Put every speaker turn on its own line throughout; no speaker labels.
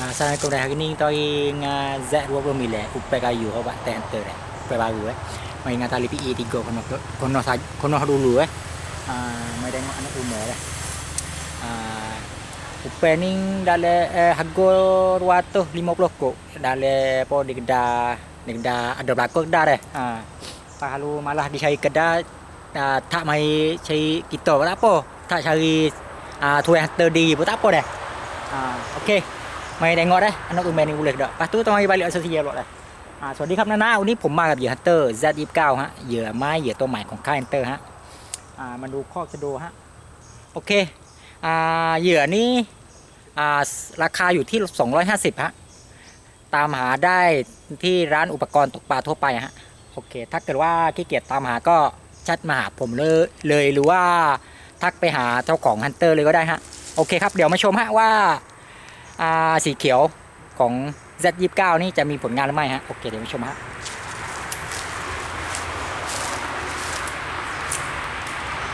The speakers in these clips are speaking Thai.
Assalamualaikum dah. Hari ni kita hari dengan Z20 milik. Upai kayu kau buat tenter dah. Upai baru eh. Mari dengan tali PE3 kono, kono, kono dulu eh. Uh, mari tengok anak rumah dah. Uh, upai ni dalam eh, harga 250 kok. Dalam apa di kedai. Di kedai. Ada belakang kedai dah. Uh, Pahalu malah di cari kedai. Uh, tak mai cari kita pun apa. Tak cari uh, tuan hantar diri pun tak apa dah. Uh. Okay. ไม่ได้งอได้อันนั้นอุเมนิบุเล็กดอปะตู้ต้องไปเรือเสียหรอกเลยอ่าสวัสดีครับนานาวันนี้ผมมากับเหยื่อฮันเตอร์ Z29 ฮะเหยื่อไม้เหยื่อตัวใหม่ของค่ายฮันเตอร์ฮะอ่ามาดูข้อจะดูฮะโอเคอ่าเหยื่อนี้อ่าราคาอยู่ที่ 250ฮะตามหาได้ที่ร้านอุปกรณ์ตกปลาทั่วไปฮะโอเค ถ้าเกิดว่าขี้เกียจตามหาก็แชัดมาหาผมเลยเลยหรือว่าทักไปหาเจ้าของฮันเตอร์เลยก็ได้ฮะโอเคครับเดี๋ยวมาชมฮะว่า สีเขียวของ Z29 นี่จะมีผลงานหรือไม่ฮะ โอเค เดี๋ยวมาชมฮะ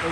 โอ้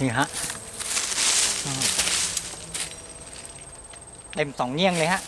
นี่ฮะเต็มสองเงี้ยงเลยฮะ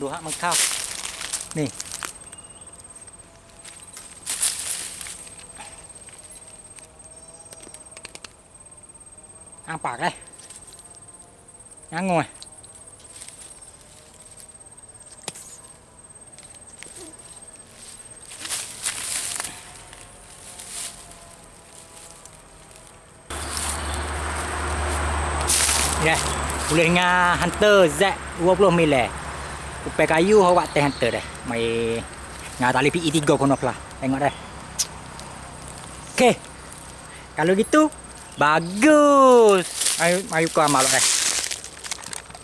ดูฮะมันเข้า นี่อางปากเลยง้างงวยเนี่ยเรืองาฮันเตอร์แซะวัวพวกมีแหละ Kupai kayu awak teh hantar deh. Mai ngah tali PE 3 kono pula. Tengok deh. Okey. Kalau gitu bagus. Ayo ayo ke amal deh.